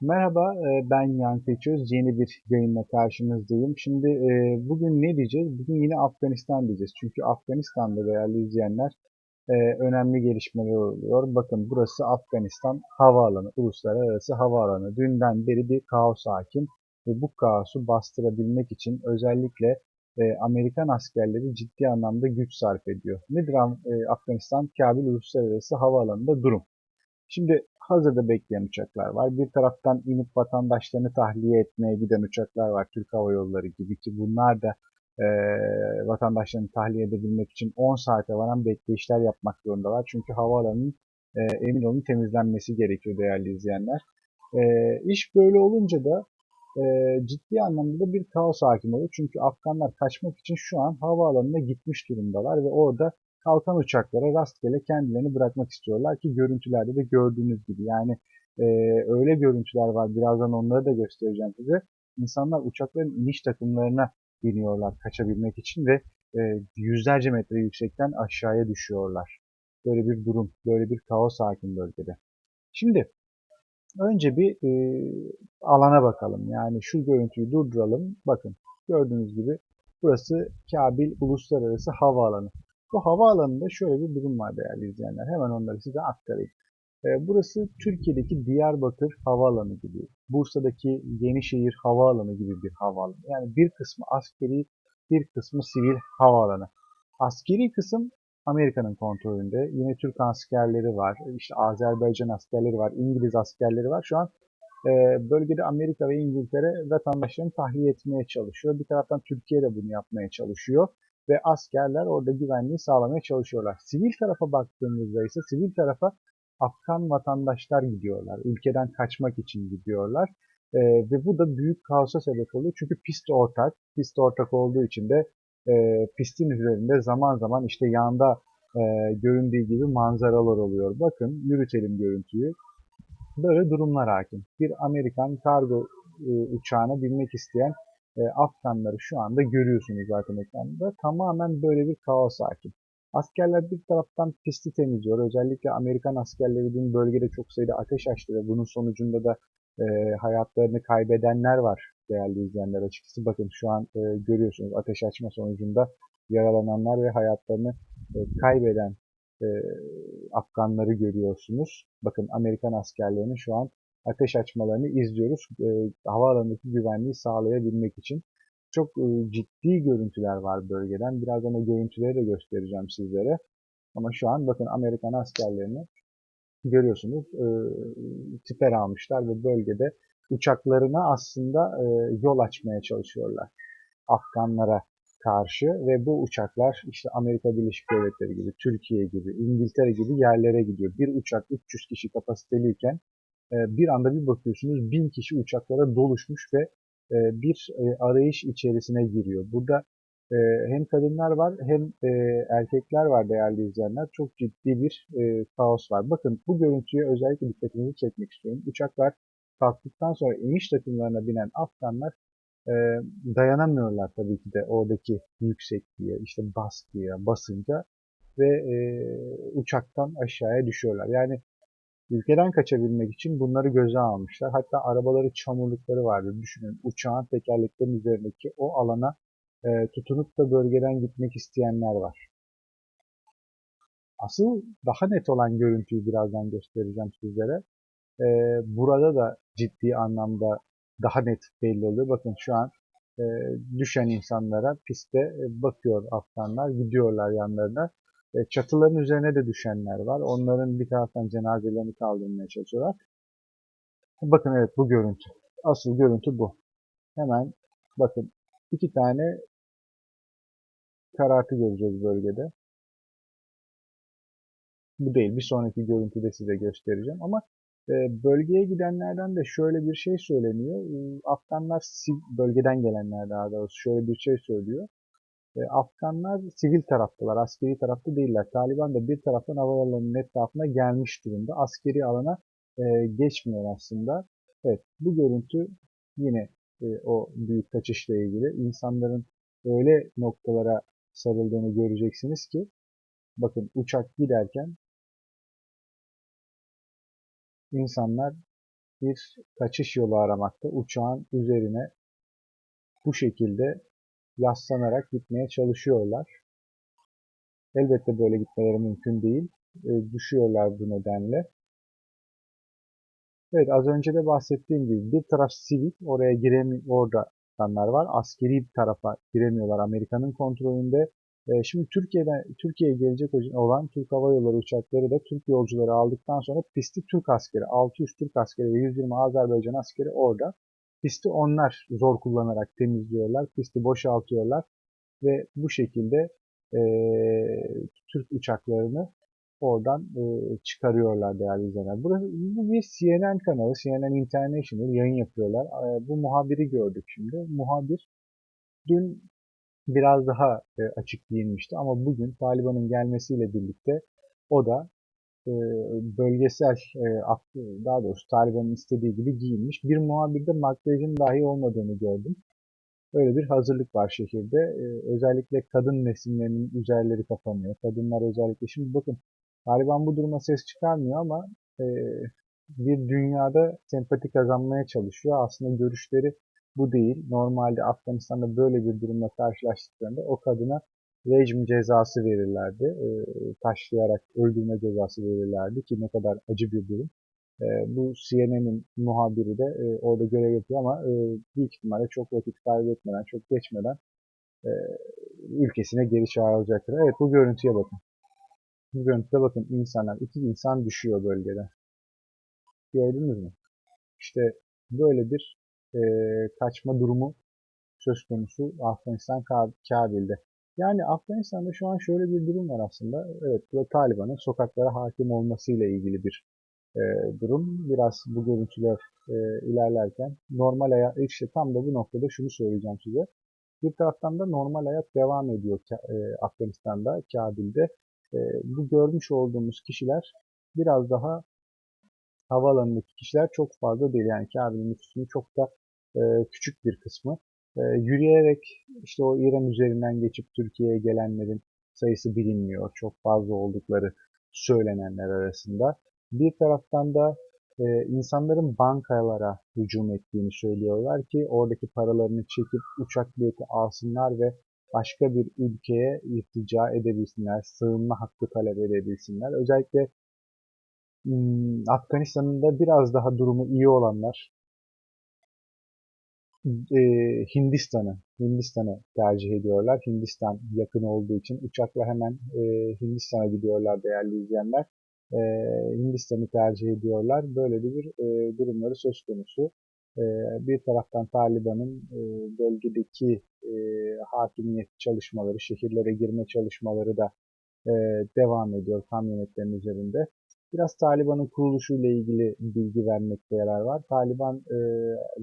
Merhaba, e, ben Yankı Çöz. Yeni bir yayınla karşınızdayım. Şimdi e, bugün ne diyeceğiz? Bugün yine Afganistan diyeceğiz. Çünkü Afganistan'da değerli izleyenler e, önemli gelişmeler oluyor. Bakın burası Afganistan havaalanı, uluslararası havaalanı. Dünden beri bir kaos hakim ve bu kaosu bastırabilmek için özellikle Amerikan askerleri ciddi anlamda güç sarf ediyor. Nedir Afganistan Kabil Uluslararası Havaalanı'nda durum? Şimdi hazırda bekleyen uçaklar var. Bir taraftan inip vatandaşlarını tahliye etmeye giden uçaklar var. Türk Hava Yolları gibi ki bunlar da e, vatandaşlarını tahliye edebilmek için 10 saate varan bekleyişler yapmak zorundalar. Çünkü havaalanının e, emin olun temizlenmesi gerekiyor değerli izleyenler. E, iş böyle olunca da e, ciddi anlamda da bir kaos hakim oluyor. Çünkü Afganlar kaçmak için şu an havaalanına gitmiş durumdalar ve orada kalkan uçaklara rastgele kendilerini bırakmak istiyorlar ki görüntülerde de gördüğünüz gibi yani e, öyle görüntüler var birazdan onları da göstereceğim size. İnsanlar uçakların iniş takımlarına biniyorlar kaçabilmek için ve e, yüzlerce metre yüksekten aşağıya düşüyorlar. Böyle bir durum, böyle bir kaos hakim bölgede. Şimdi önce bir e, alana bakalım. Yani şu görüntüyü durduralım. Bakın gördüğünüz gibi burası Kabil Uluslararası Havaalanı. Bu havaalanında şöyle bir durum var değerli izleyenler. Hemen onları size aktarayım. Ee, burası Türkiye'deki Diyarbakır Havaalanı gibi, Bursa'daki Yenişehir Havaalanı gibi bir havaalanı. Yani bir kısmı askeri, bir kısmı sivil havaalanı. Askeri kısım Amerika'nın kontrolünde. Yine Türk askerleri var, işte Azerbaycan askerleri var, İngiliz askerleri var. Şu an e, bölgede Amerika ve İngiltere vatandaşlarını tahliye etmeye çalışıyor. Bir taraftan Türkiye de bunu yapmaya çalışıyor ve askerler orada güvenliği sağlamaya çalışıyorlar. Sivil tarafa baktığımızda ise sivil tarafa Afgan vatandaşlar gidiyorlar. Ülkeden kaçmak için gidiyorlar. E, ve bu da büyük kaosa sebep oluyor. Çünkü pist ortak. Pist ortak olduğu için de e, pistin üzerinde zaman zaman işte yanda e, göründüğü gibi manzaralar oluyor. Bakın yürütelim görüntüyü. Böyle durumlar hakim. Bir Amerikan kargo e, uçağına binmek isteyen e, Afganları şu anda görüyorsunuz zaten ekranda. Tamamen böyle bir kaos hakim. Askerler bir taraftan pisti temizliyor. Özellikle Amerikan askerleri dün bölgede çok sayıda ateş açtı ve bunun sonucunda da e, hayatlarını kaybedenler var değerli izleyenler açıkçası. Bakın şu an e, görüyorsunuz ateş açma sonucunda yaralananlar ve hayatlarını e, kaybeden e, Afganları görüyorsunuz. Bakın Amerikan askerlerinin şu an ateş açmalarını izliyoruz. E, havaalanındaki güvenliği sağlayabilmek için. Çok e, ciddi görüntüler var bölgeden. Birazdan o görüntüleri de göstereceğim sizlere. Ama şu an bakın Amerikan askerlerini görüyorsunuz e, siper almışlar ve bölgede uçaklarına aslında yol açmaya çalışıyorlar. Afganlara karşı ve bu uçaklar işte Amerika Birleşik Devletleri gibi, Türkiye gibi, İngiltere gibi yerlere gidiyor. Bir uçak 300 kişi kapasiteliyken bir anda bir bakıyorsunuz bin kişi uçaklara doluşmuş ve e, bir e, arayış içerisine giriyor. Burada e, hem kadınlar var hem erkekler var değerli izleyenler. Çok ciddi bir kaos var. Bakın bu görüntüye özellikle dikkatinizi çekmek istiyorum. Uçaklar kalktıktan sonra iniş takımlarına binen Afganlar dayanamıyorlar tabii ki de oradaki yüksekliğe, işte baskıya, basınca ve uçaktan aşağıya düşüyorlar. Yani Ülkeden kaçabilmek için bunları göze almışlar. Hatta arabaları çamurlukları vardı. Düşünün uçağın tekerleklerinin üzerindeki o alana e, tutunup da bölgeden gitmek isteyenler var. Asıl daha net olan görüntüyü birazdan göstereceğim sizlere. E, burada da ciddi anlamda daha net belli oluyor. Bakın şu an e, düşen insanlara pistte e, bakıyor Afganlar, gidiyorlar yanlarına. E, çatıların üzerine de düşenler var. Onların bir taraftan cenazelerini kaldırmaya çalışıyorlar. Bakın evet bu görüntü. Asıl görüntü bu. Hemen bakın iki tane karartı göreceğiz bölgede. Bu değil. Bir sonraki görüntüde size göstereceğim. Ama e, bölgeye gidenlerden de şöyle bir şey söyleniyor. E, Afganlar bölgeden gelenler daha doğrusu şöyle bir şey söylüyor. E, Afganlar sivil taraftalar, askeri tarafta değiller. Taliban da bir taraftan havaalanının etrafına gelmiş durumda. Askeri alana e, geçmiyor aslında. Evet, bu görüntü yine e, o büyük kaçışla ilgili. insanların öyle noktalara sarıldığını göreceksiniz ki bakın uçak giderken insanlar bir kaçış yolu aramakta. Uçağın üzerine bu şekilde yaslanarak gitmeye çalışıyorlar. Elbette böyle gitmeleri mümkün değil. E, düşüyorlar bu nedenle. Evet az önce de bahsettiğim gibi bir taraf sivil oraya giremiyor orada insanlar var. Askeri bir tarafa giremiyorlar Amerika'nın kontrolünde. E, şimdi Türkiye'den Türkiye'ye gelecek olan Türk Hava Yolları uçakları da Türk yolcuları aldıktan sonra pisti Türk askeri, 600 Türk askeri ve 120 Azerbaycan askeri orada. Pisti onlar zor kullanarak temizliyorlar, pisti boşaltıyorlar ve bu şekilde e, Türk uçaklarını oradan e, çıkarıyorlar değerli izleyenler. Burası, bu bir CNN kanalı, CNN International yayın yapıyorlar. E, bu muhabiri gördük şimdi. Muhabir dün biraz daha e, açık giyinmişti ama bugün Taliban'ın gelmesiyle birlikte o da e, bölgesel, e, daha doğrusu Taliban'ın istediği gibi giyinmiş. Bir muhabirde makyajın dahi olmadığını gördüm. Öyle bir hazırlık var şehirde. E, özellikle kadın nesimlerinin üzerleri kapanıyor. Kadınlar özellikle. Şimdi bakın Taliban bu duruma ses çıkarmıyor ama e, bir dünyada sempati kazanmaya çalışıyor. Aslında görüşleri bu değil. Normalde Afganistan'da böyle bir durumla karşılaştıklarında o kadına rejim cezası verirlerdi. E, taşlayarak öldürme cezası verirlerdi ki ne kadar acı bir durum. E, bu CNN'in muhabiri de e, orada görev yapıyor ama e, büyük ihtimalle çok vakit kaybetmeden, çok geçmeden e, ülkesine geri çağrılacaktır. Evet bu görüntüye bakın. Bu görüntüde bakın insanlar, iki insan düşüyor bölgede. Gördünüz mü? İşte böyle bir e, kaçma durumu söz konusu Afganistan Kabil'de. Yani Afganistan'da şu an şöyle bir durum var aslında. Evet bu Taliban'ın sokaklara hakim olmasıyla ilgili bir e, durum. Biraz bu görüntüler e, ilerlerken normal hayat, işte tam da bu noktada şunu söyleyeceğim size. Bir taraftan da normal hayat devam ediyor e, Afganistan'da, Kabil'de. E, bu görmüş olduğumuz kişiler biraz daha havaalanındaki kişiler çok fazla değil. Yani Kabil'in nüfusunun çok da e, küçük bir kısmı. E, yürüyerek işte o İran üzerinden geçip Türkiye'ye gelenlerin sayısı bilinmiyor. Çok fazla oldukları söylenenler arasında. Bir taraftan da e, insanların bankalara hücum ettiğini söylüyorlar ki oradaki paralarını çekip uçak bileti alsınlar ve başka bir ülkeye irtica edebilsinler, sığınma hakkı talep edebilsinler. Özellikle hmm, Afganistan'ın da biraz daha durumu iyi olanlar e, Hindistan'ı Hindistan'ı tercih ediyorlar. Hindistan yakın olduğu için uçakla hemen e, Hindistan'a gidiyorlar değerli izleyenler. E, Hindistan'ı tercih ediyorlar. Böyle bir e, durumları söz konusu. E, bir taraftan Taliban'ın e, bölgedeki e, hakimiyet çalışmaları, şehirlere girme çalışmaları da e, devam ediyor kamyonetlerin üzerinde. Biraz Taliban'ın kuruluşuyla ilgili bilgi vermekte yarar var. Taliban e,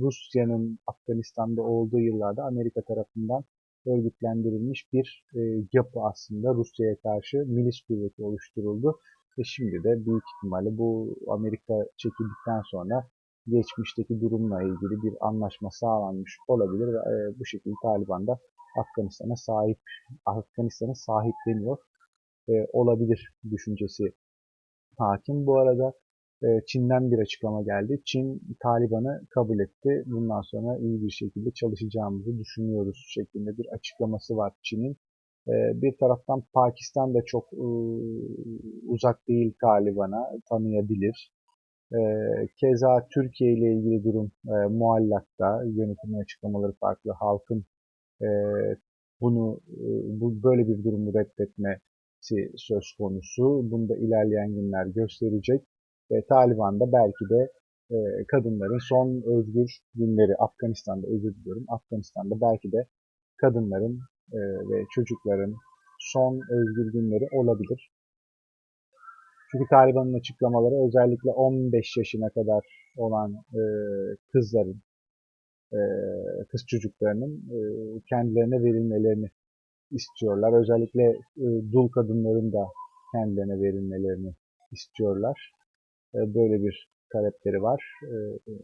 Rusya'nın Afganistan'da olduğu yıllarda Amerika tarafından örgütlendirilmiş bir e, yapı aslında Rusya'ya karşı milis kuvveti oluşturuldu. Ve şimdi de büyük ihtimalle bu Amerika çekildikten sonra geçmişteki durumla ilgili bir anlaşma sağlanmış olabilir e, bu şekilde Taliban da Afganistan'a sahip Afganistan'a sahipleniyor e, olabilir düşüncesi hakim. Bu arada e, Çin'den bir açıklama geldi. Çin Taliban'ı kabul etti. Bundan sonra iyi bir şekilde çalışacağımızı düşünüyoruz şeklinde bir açıklaması var Çin'in. E, bir taraftan Pakistan da çok e, uzak değil Taliban'a tanıyabilir. Keza Türkiye ile ilgili durum muallakta. Yönetimin açıklamaları farklı. Halkın bunu bu böyle bir durumu reddetmesi söz konusu. Bunu da ilerleyen günler gösterecek. Ve Taliban da belki de e, kadınların son özgür günleri Afganistan'da özür diliyorum. Afganistan'da belki de kadınların e, ve çocukların son özgür günleri olabilir. Çünkü Taliban'ın açıklamaları özellikle 15 yaşına kadar olan e, kızların, e, kız çocuklarının e, kendilerine verilmelerini istiyorlar. Özellikle e, dul kadınların da kendilerine verilmelerini istiyorlar. E, böyle bir talepleri var. E, e,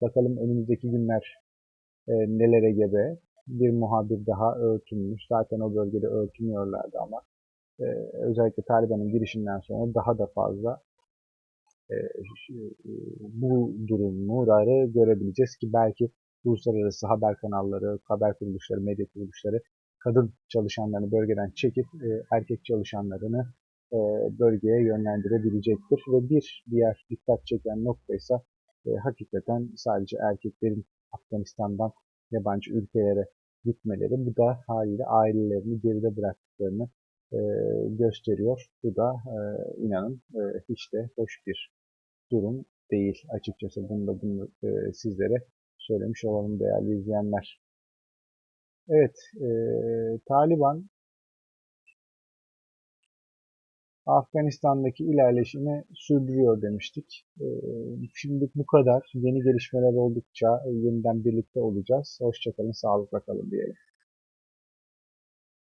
bakalım önümüzdeki günler e, nelere gebe. Bir muhabir daha örtülmüş. Zaten o bölgede örtünüyorlardı ama e, özellikle Taliban'ın girişinden sonra daha da fazla e, e, bu durumları görebileceğiz ki belki uluslararası haber kanalları, haber kuruluşları, medya kuruluşları kadın çalışanlarını bölgeden çekip e, erkek çalışanlarını e, bölgeye yönlendirebilecektir. Ve bir diğer dikkat çeken nokta ise e, hakikaten sadece erkeklerin Afganistan'dan yabancı ülkelere gitmeleri. Bu da haliyle ailelerini geride bıraktıklarını e, gösteriyor. Bu da e, inanın e, hiç de hoş bir durum değil açıkçası. Bunu da bunu, e, sizlere söylemiş olalım değerli izleyenler. Evet, e, Taliban Afganistan'daki ilerleşimi sürdürüyor demiştik. E, şimdi bu kadar. Yeni gelişmeler oldukça yeniden birlikte olacağız. Hoşçakalın, sağlıkla kalın diyelim.